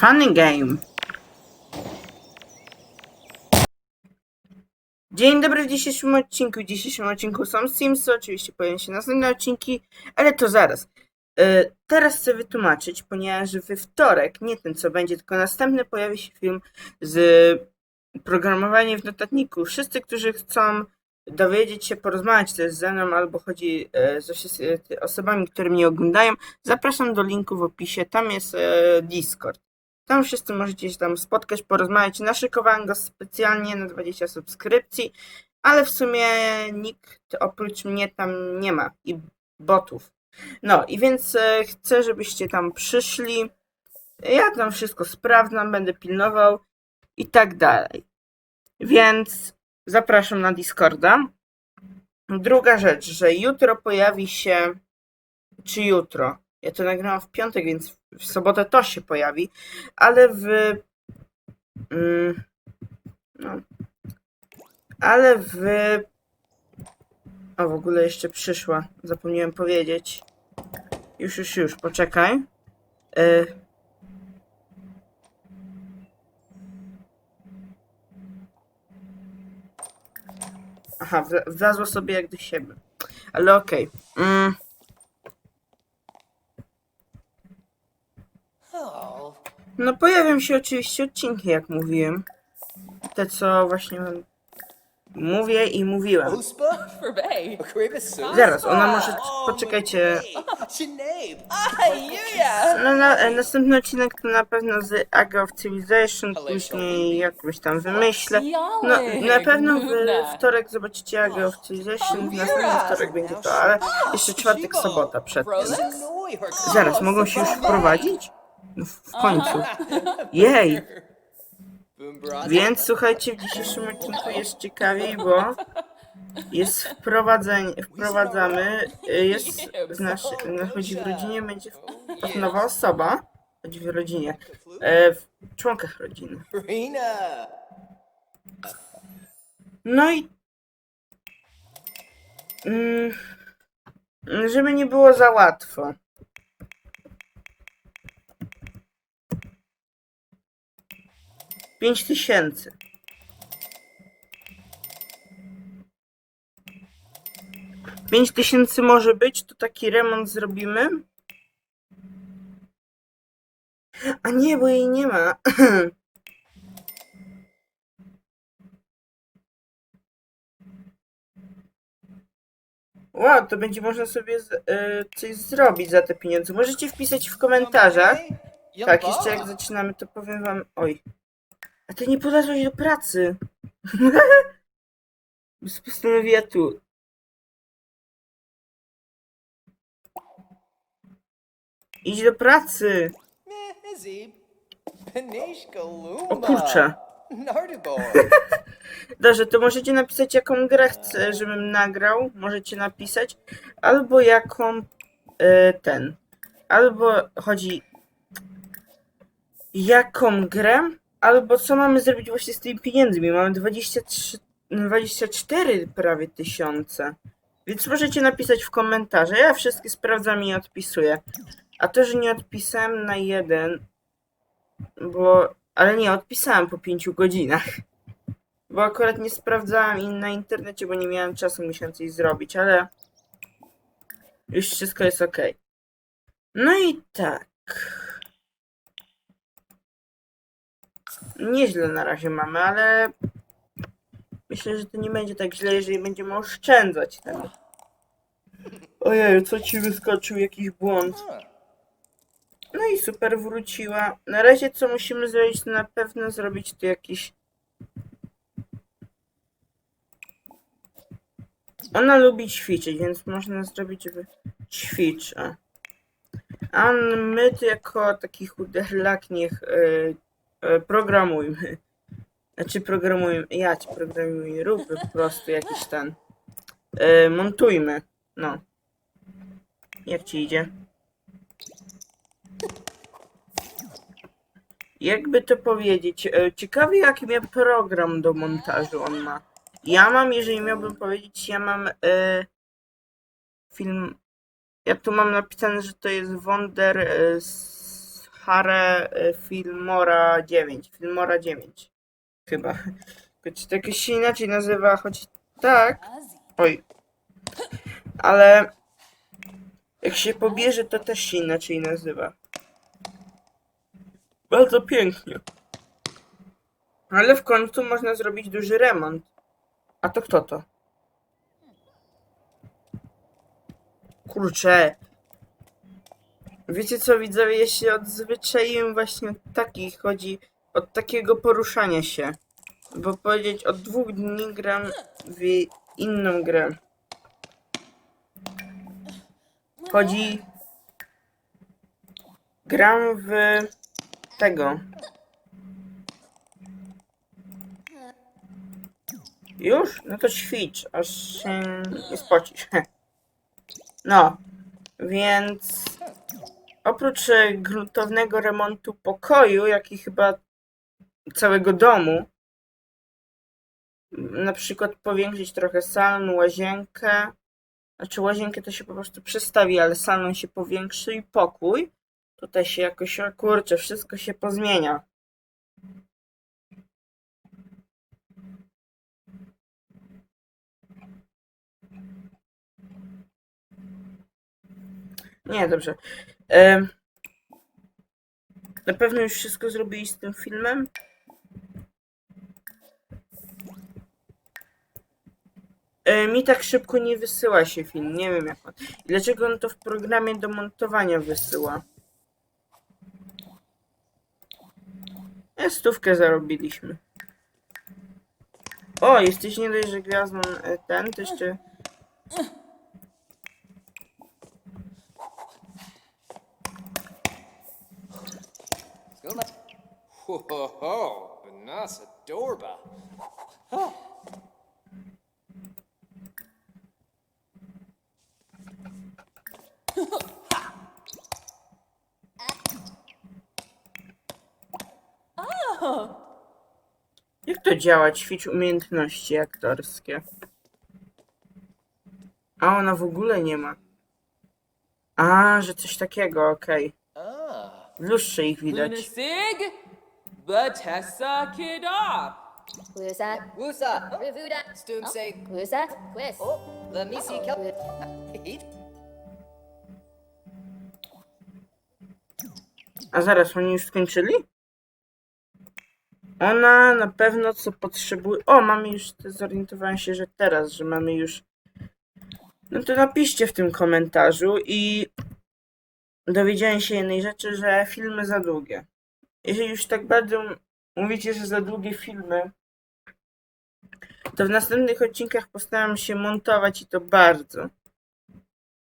Funny game. Dzień dobry w dzisiejszym odcinku. W dzisiejszym odcinku są Simsy, oczywiście pojawią się następne odcinki, ale to zaraz. E, teraz chcę wytłumaczyć, ponieważ we wtorek, nie ten co będzie, tylko następny pojawi się film z programowaniem w notatniku. Wszyscy, którzy chcą dowiedzieć się, porozmawiać też ze mną, albo chodzi e, z osobami, które mnie oglądają, zapraszam do linku w opisie. Tam jest e, Discord. Tam wszyscy możecie się tam spotkać, porozmawiać. Naszykowałem go specjalnie na 20 subskrypcji, ale w sumie nikt oprócz mnie tam nie ma i botów. No i więc e, chcę, żebyście tam przyszli. Ja tam wszystko sprawdzam, będę pilnował i tak dalej. Więc zapraszam na Discorda. Druga rzecz, że jutro pojawi się, czy jutro, ja to nagrałam w piątek, więc w sobotę to się pojawi, ale w. Mm, no, ale w. O, w ogóle jeszcze przyszła. Zapomniałem powiedzieć. Już, już, już, poczekaj. Y... Aha, wla- wlazło sobie jak do siebie. Ale okej. Mm. Oh, No pojawią się oczywiście odcinki, jak mówiłem. Te, co właśnie wam mówię i mówiłem. Zaraz, ona może... Poczekajcie. No, na, e, następny odcinek to na pewno z Aga of Civilization, później jakoś tam wymyślę. No, na pewno w wtorek zobaczycie Aga of Civilization, w następny wtorek będzie to, ale jeszcze czwartek, sobota przed tym. Zaraz, mogą się już wprowadzić? W końcu. Jej! Więc słuchajcie, w dzisiejszym odcinku jest ciekawiej, bo jest wprowadzenie, wprowadzamy, y, jest w nasz, chodzi w rodzinie, będzie nowa osoba, chodzi w rodzinie, e, w członkach rodziny. No i mm, żeby nie było za łatwo. Pięć tysięcy. Pięć tysięcy może być, to taki remont zrobimy. A nie, bo jej nie ma. Wow, to będzie można sobie z, e, coś zrobić za te pieniądze. Możecie wpisać w komentarzach. Tak, jeszcze jak zaczynamy, to powiem wam. Oj. A ty nie podeszłaś do pracy. Więc Postanowiła tu. Idź do pracy. O kurczę. Dobrze, to możecie napisać jaką grę chcę, żebym nagrał. Możecie napisać. Albo jaką e, ten. Albo chodzi jaką grę, albo co mamy zrobić właśnie z tymi pieniędzmi. Mamy 23, 24 prawie tysiące. Więc możecie napisać w komentarze. Ja wszystkie sprawdzam i odpisuję. A to, że nie odpisałem na jeden, bo. Ale nie, odpisałem po 5 godzinach. Bo akurat nie sprawdzałem in na internecie, bo nie miałem czasu, musiałem coś zrobić, ale już wszystko jest ok. No i tak. Nieźle na razie mamy, ale myślę, że to nie będzie tak źle, jeżeli będziemy oszczędzać ten. Ojej, co ci wyskoczył jakiś błąd? No i super wróciła. Na razie co musimy zrobić, to na pewno zrobić tu jakiś Ona lubi ćwiczyć, więc można zrobić, żeby ćwiczy. A my to jako taki chuderlak niech y, y, programujmy. Znaczy programujmy, ja ci programuję, róbmy po prostu jakiś ten. Y, montujmy. No. Jak ci idzie? Jakby to powiedzieć, y, ciekawy jaki miał program do montażu on ma. Ja mam, jeżeli miałbym powiedzieć, ja mam e, film. Ja tu mam napisane, że to jest Wonder e, Hare y, Filmora 9. Filmora 9. Chyba. Choć to jakoś się inaczej nazywa, choć tak. Oj. Ale jak się pobierze, to też się inaczej nazywa. Bardzo pięknie. Ale w końcu można zrobić duży remont. A to kto to? Kurczę. Wiecie co, widzowie, ja się odzwyczaiłem właśnie od takich, chodzi od takiego poruszania się. Bo powiedzieć, od dwóch dni gram w inną grę. Chodzi... Gram w tego. Już? No to ćwicz, aż się nie spocisz. No, więc oprócz e, gruntownego remontu pokoju, jak i chyba całego domu, m, na przykład powiększyć trochę salon, łazienkę, znaczy łazienkę to się po prostu przestawi, ale salon się powiększy i pokój, tutaj się jakoś, o kurczę, wszystko się pozmienia. Nie, dobrze. Na pewno już wszystko zrobili z tym filmem. E, mi tak szybko nie wysyła się film, nie wiem jak on. Dlaczego on to w programie do montowania wysyła? E, stówkę zarobiliśmy. O, jesteś nie dość, że gwiazdą e, ten, to jeszcze... Whoa, Banasa Dorba. Jak to działa? Ćwicz umiejętności aktorskie. A ona w ogóle nie ma. A, że coś takiego, okej. W lustrze ich widać. Lunasig, Batessa Kidop. Wusa. A zaraz, oni już skończyli? Ona na pewno co potrzebuje. O, mamy już. Zorientowałem się, że teraz, że mamy już. No to napiszcie w tym komentarzu i dowiedziałem się jednej rzeczy, że filmy za długie. Jeżeli już tak bardzo mówicie, że za długie filmy, to w następnych odcinkach postaram się montować i to bardzo.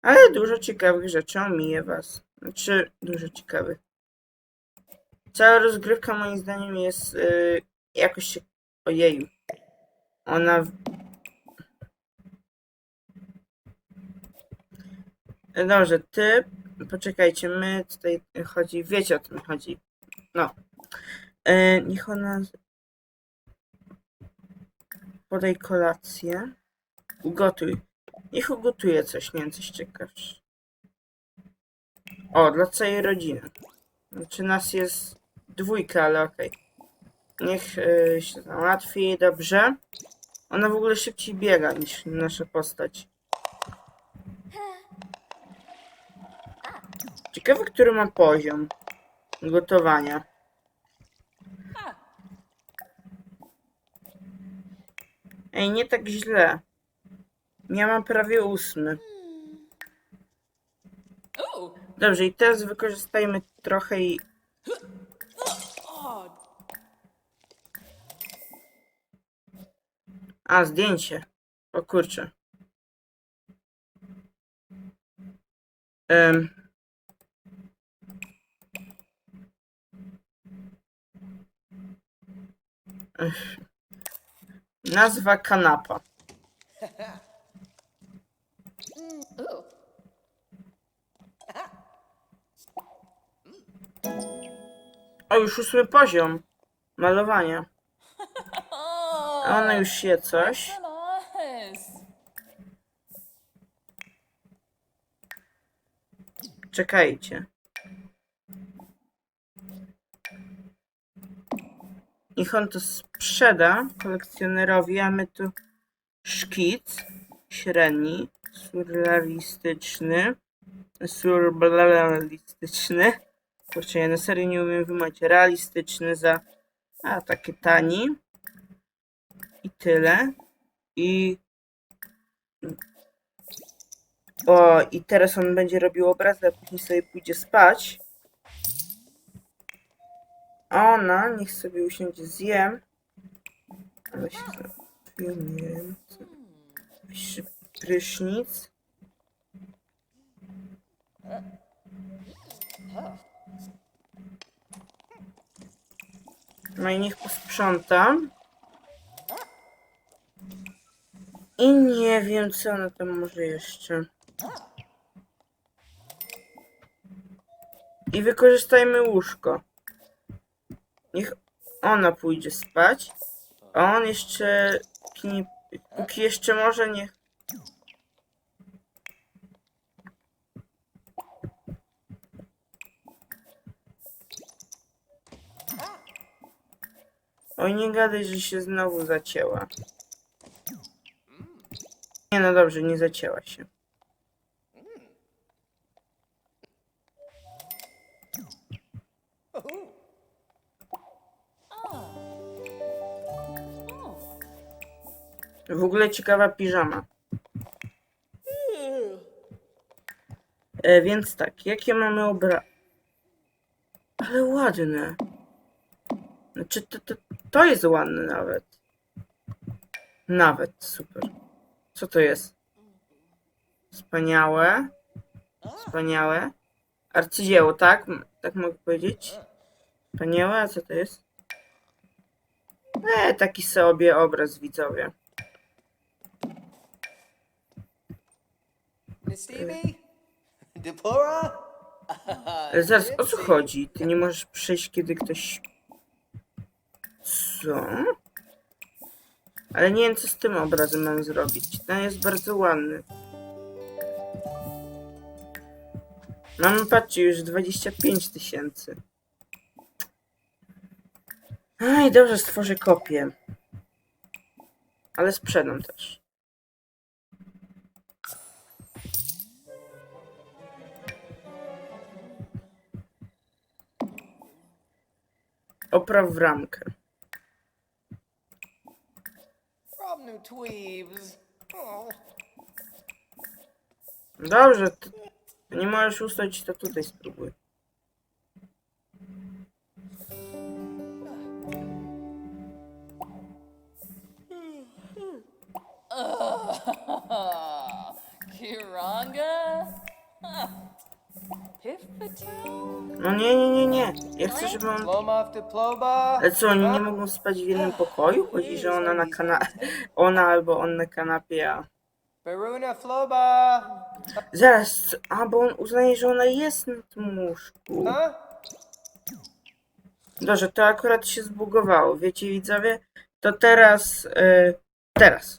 Ale dużo ciekawych rzeczy omiję was. Znaczy, dużo ciekawych. Cała rozgrywka moim zdaniem jest yy, jakoś się... Ojeju. Ona... Dobrze, ty... Poczekajcie, my tutaj chodzi... Wiecie o tym chodzi. No. Yy, niech ona... Podaj kolację. Ugotuj. Niech ugotuje coś, nie wiem, coś. O, dla całej rodziny. Znaczy nas jest dwójka, ale okej. Niech y, się załatwi, dobrze. Ona w ogóle szybciej biega niż nasza postać. Ciekawe, który ma poziom gotowania. Ej, nie tak źle. Ja mam prawie ósmy. Dobrze, i teraz wykorzystajmy trochę i A, zdjęcie. O kurczę. Em. Nazwa kanapa. O, już ósmy poziom malowania. A ona już je coś. Czekajcie. Niech on to sprzeda kolekcjonerowi, a my tu szkic średni, surrealistyczny, surrealistyczny. Kurczę, ja na serio nie umiem wymać. Realistyczny za, a takie tani. I tyle. I o, i teraz on będzie robił obraz, a później sobie pójdzie spać. Ona, niech sobie usiądzie, zjem. Ale się zapiję, prysznic. No i niech posprzątam. I nie wiem, co ona tam może jeszcze. I wykorzystajmy łóżko. Niech ona pójdzie spać. A on jeszcze. Póki, póki jeszcze może, niech. Oj, nie gadaj, że się znowu zacięła. Nie, no dobrze, nie zacięła się. W ogóle ciekawa piżama. E, więc tak, jakie mamy obra... Ale ładne. Znaczy, to, to, to jest ładne nawet. Nawet, super. Co to jest? Wspaniałe. Wspaniałe. Arcydzieło, tak? Tak mogę powiedzieć? Wspaniałe, a co to jest? E, taki sobie obraz widzowie. Stevie? Deplora? Ale zaraz, o co chodzi? Ty nie możesz przejść, kiedy ktoś... Co? Ale nie wiem, co z tym obrazem mam zrobić. Ten jest bardzo ładny. Mamy, patrzcie, już 25 tysięcy. Aj, dobrze, stworzę kopię. Ale sprzedam też. Opraw ramkę. Oh. Dobrze, to nie możesz ustać, to tutaj spróbuj. Kiranga? No nie, nie, nie, nie. Ja chcę, żeby on... Ale co, oni nie mogą spać w jednym pokoju? Chodzi, że ona na kanapie... Ona albo on na kanapie, a... Baruna Floba? Zaraz, co- a bo on uznaje, że ona jest na tym łóżku. Dobrze, to akurat się zbugowało, wiecie widzowie? To teraz, y, teraz.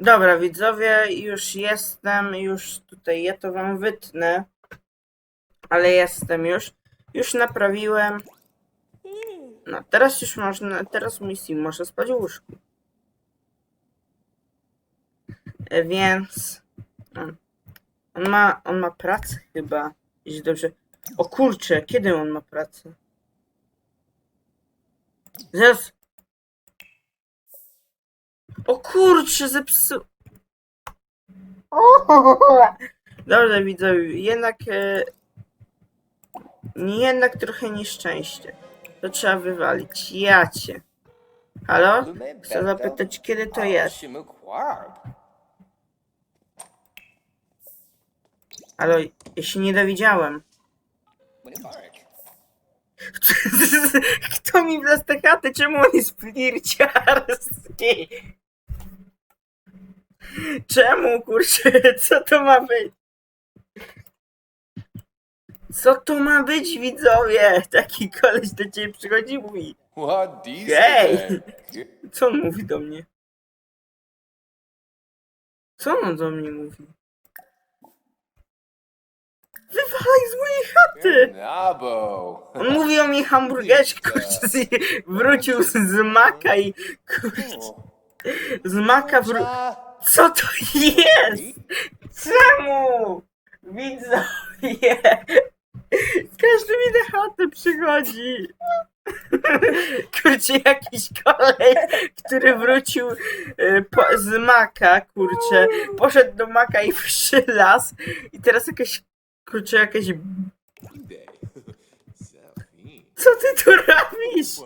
Dobra widzowie, już jestem, już tutaj, ja to wam wytnę. Ale jestem już, już naprawiłem. No, teraz już można, teraz sim może spać w łóżku. E, Więc, on ma, on ma pracę chyba, jeśli dobrze. O kurczę, kiedy on ma pracę? Zaraz. O kurczę, zepsu. Dobrze, widzowie, jednak. E... Jednak trochę nieszczęście. To trzeba wywalić. Jacie. Halo? Chcę zapytać, kiedy to jest. Ale ja się nie dowiedziałem. Kto mi wlazł te chaty? Czemu on jest flirciarski? Czemu, kurczę? Co to ma być? Co to ma być, widzowie? Taki koleś do ciebie przychodzi i mówi. What today? Co on mówi do mnie? Co on do mnie mówi? Wywalaj z mojej chaty! Nabo. On mówi o mnie hamburgerze, kurczę, z, wrócił z, z maka i kurczę, z maka wró... Co to jest? Czemu? Widzowie! Każdy mi na chatę przychodzi. Kurczę, jakiś kolej, który wrócił e, po, z maka, kurczę, poszedł do maka i przylas i teraz jakaś, kurczę, jakaś... Co ty tu robisz?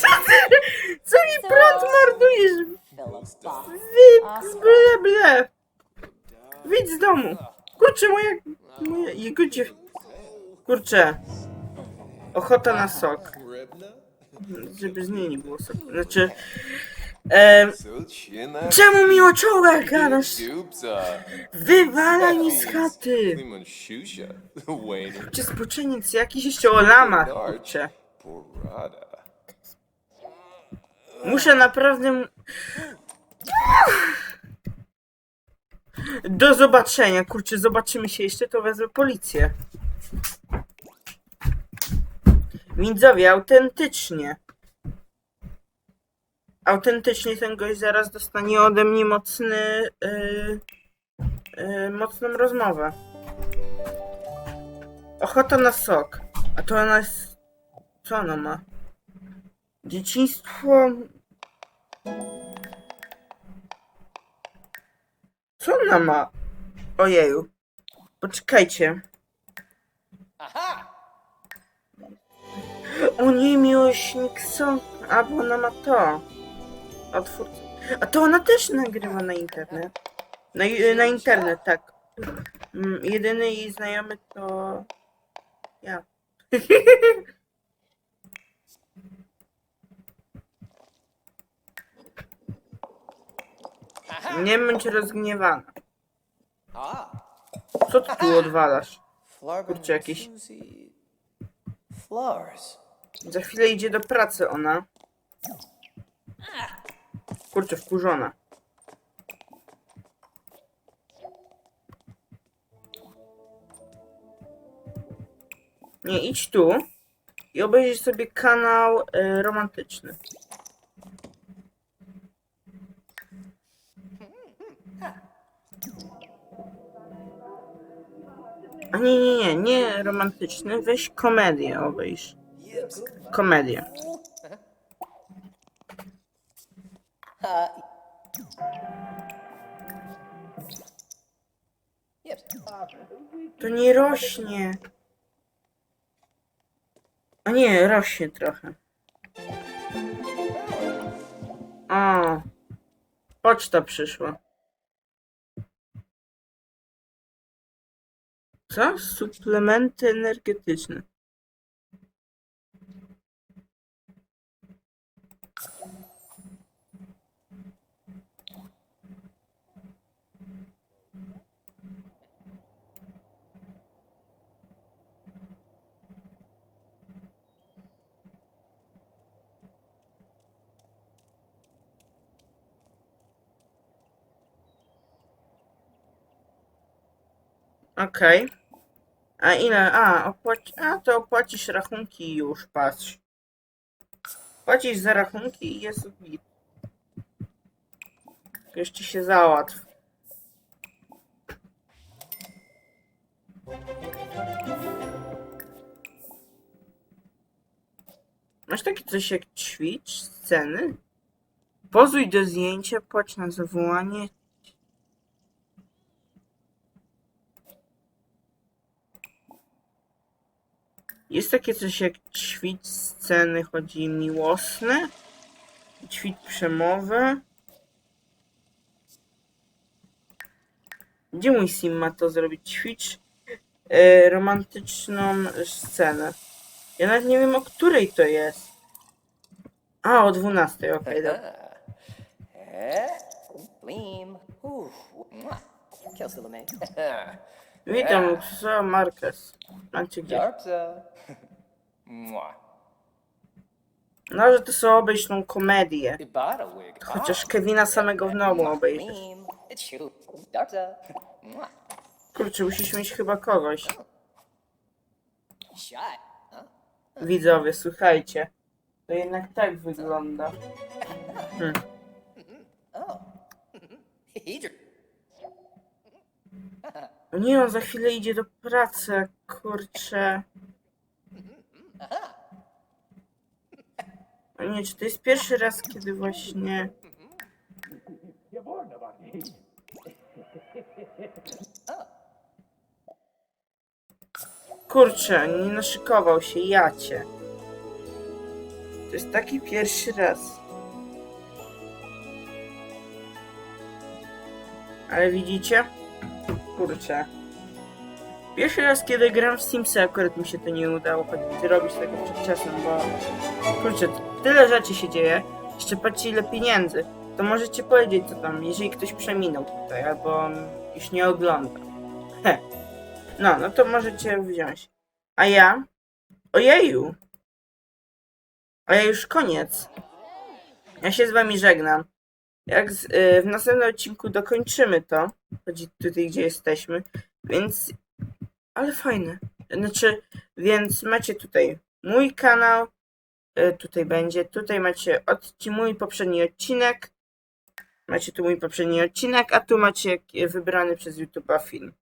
Co ty, co mi prąd mordujesz? Wy, ble, ble. Wyjdź z domu. Kurczę, moja, moja, jego dziew... Kurczę. Ochota na sok. Żeby z niej nie było soku. Znaczy... Em, czemu mi o czołgach gadasz? Wywalaj mi z chaty. Czy spoczyniec jakiś jeszcze o lamach, kurczę. Muszę naprawdę... Do zobaczenia, kurczę, zobaczymy się jeszcze, to wezmę policję. Widzowie, autentycznie. Autentycznie ten gość zaraz dostanie ode mnie mocny... Yy, yy, mocną rozmowę. Ochota na sok. A to ona jest... Co ona ma? Dzieciństwo... Co ona ma? Ojeju. Poczekajcie. Aha! O nie, miłośnik są... A, bo ona ma to. A to ona też nagrywa na internet. Na, na internet, tak. Mm, Jedyny jej znajomy to... Ja. Nie bądź rozgniewana. Co ty tu odwalasz? Kurczę. Flowers. Za chwilę idzie do pracy ona. Kurczę, wkurzona. Nie, idź tu i obejrzyj sobie kanał y, romantyczny. Nie, nie, nie, nie romantyczny, weź komedię obejrz. Komedię. To nie rośnie. A nie, rośnie trochę. O. Poczta przyszła. Co? Suplementy energetyczne. Okej. A ile? A, opłaci... A, to opłacisz rachunki już, patrz. Płacisz za rachunki i jest git. Jeszcze się załatw. Masz takie coś jak ćwicz, sceny? Pozuj do zdjęcia, płać na zawołanie. Jest takie coś jak ćwicz sceny, chodzi miłosne. Ćwicz przemowy. Gdzie mój sim ma to zrobić? Ćwicz e, romantyczną scenę. Ja nawet nie wiem o której to jest. A, o 12, okej, dobra. Eh? Mwah. Kill Silame. Witam, co Marquez. Macie gdzie? Darpsa. Mwah. No, że to sobie obejść tą komedię. Wig. Chociaż Kevina samego w obejrzysz. It's you, Darza. Mwah. Kurczę, musisz mieć chyba kogoś. Shot. Widzowie, słuchajcie. To jednak tak wygląda. Hmm. Oh. Hedra. Nie, on za chwilę idzie do pracy, kurczę. O nie, czy to jest pierwszy raz, kiedy właśnie... Kurczę, nie naszykował się, jacie. To jest taki pierwszy raz. Ale widzicie? Kurczę. Pierwszy raz, kiedy gram w Simsy, akurat mi się to nie udało zrobić tego przed czasem, bo kurczę, tyle rzeczy się dzieje. Jeszcze patrzcie ile pieniędzy. To możecie powiedzieć co tam, jeżeli ktoś przeminął tutaj, albo już nie ogląda. He. No, no to możecie wziąć. A ja? Ojeju! A ja już koniec. Ja się z wami żegnam. Jak z, y, w następnym odcinku dokończymy to, chodzi tutaj, gdzie jesteśmy, więc, ale fajne. Znaczy, więc macie tutaj mój kanał, y, tutaj będzie, tutaj macie odci- mój poprzedni odcinek, macie tu mój poprzedni odcinek, a tu macie wybrany przez YouTube'a film.